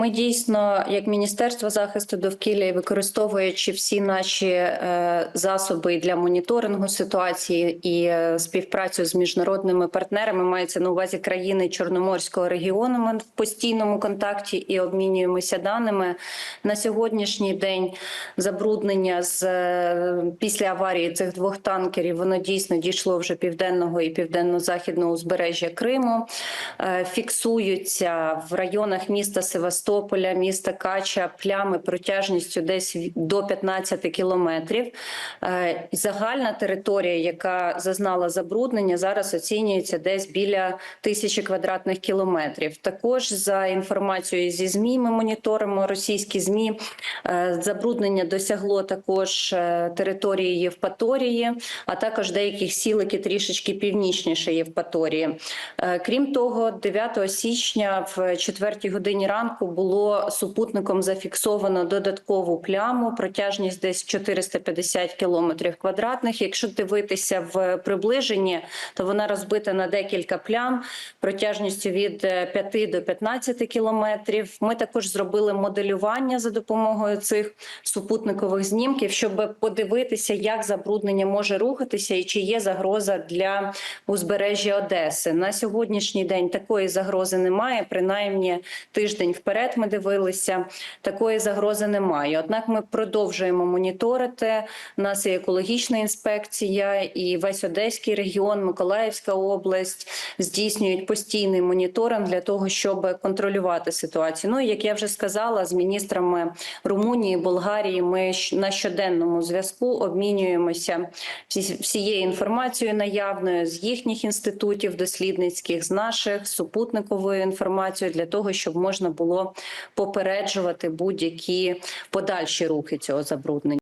Ми дійсно, як Міністерство захисту довкілля, використовуючи всі наші е, засоби для моніторингу ситуації і е, співпрацю з міжнародними партнерами, мається на увазі країни Чорноморського регіону. Ми в постійному контакті і обмінюємося даними на сьогоднішній день. Забруднення з е, після аварії цих двох танкерів воно дійсно дійшло вже південного і південно-західного узбережжя Криму. Фіксуються в районах міста Севастополя, міста Кача плями протяжністю десь до 15 кілометрів. Е, Загальна територія, яка зазнала забруднення, зараз оцінюється десь біля тисячі квадратних кілометрів. Також за інформацією зі ЗМІ, ми моніторимо російські ЗМІ. е, Забруднення досягло також е, території Євпаторії, а також деяких сіл, трішечки північніше Євпаторії. Крім того, 9 січня в 4 годині ранку було супутником зафіксовано додаткову пляму, протяжність десь 450 кілометрів квадратних. Якщо дивитися в приближенні, то вона розбита на декілька плям протяжністю від е, 5 до 15 кілометрів. Ми також зробили моделювання за допомогою цих супутникових знімків, щоб подивитися, як забруднення може рухатися і чи є загроза для узбережжя Одеси. На сьогоднішній день такої загрози немає. Принаймні тиждень вперед ми дивилися. Такої загрози немає. Однак ми продовжуємо моніторити. У нас і екологічна інспекція, і весь Одеський регіон, Миколаївська область здійснюють постійний моніторинг для того, щоб контролювати ситуацію. Ну як я вже сказала, з міністрами Румунії, Болгарії ми на щоденному зв'язку обмінюємося всі- всією інформацією наявною з їхніх інститутів дослідницьких, з наших супутниковою інформацією для того, щоб можна було попереджувати будь-які подальші рухи цього забруднення.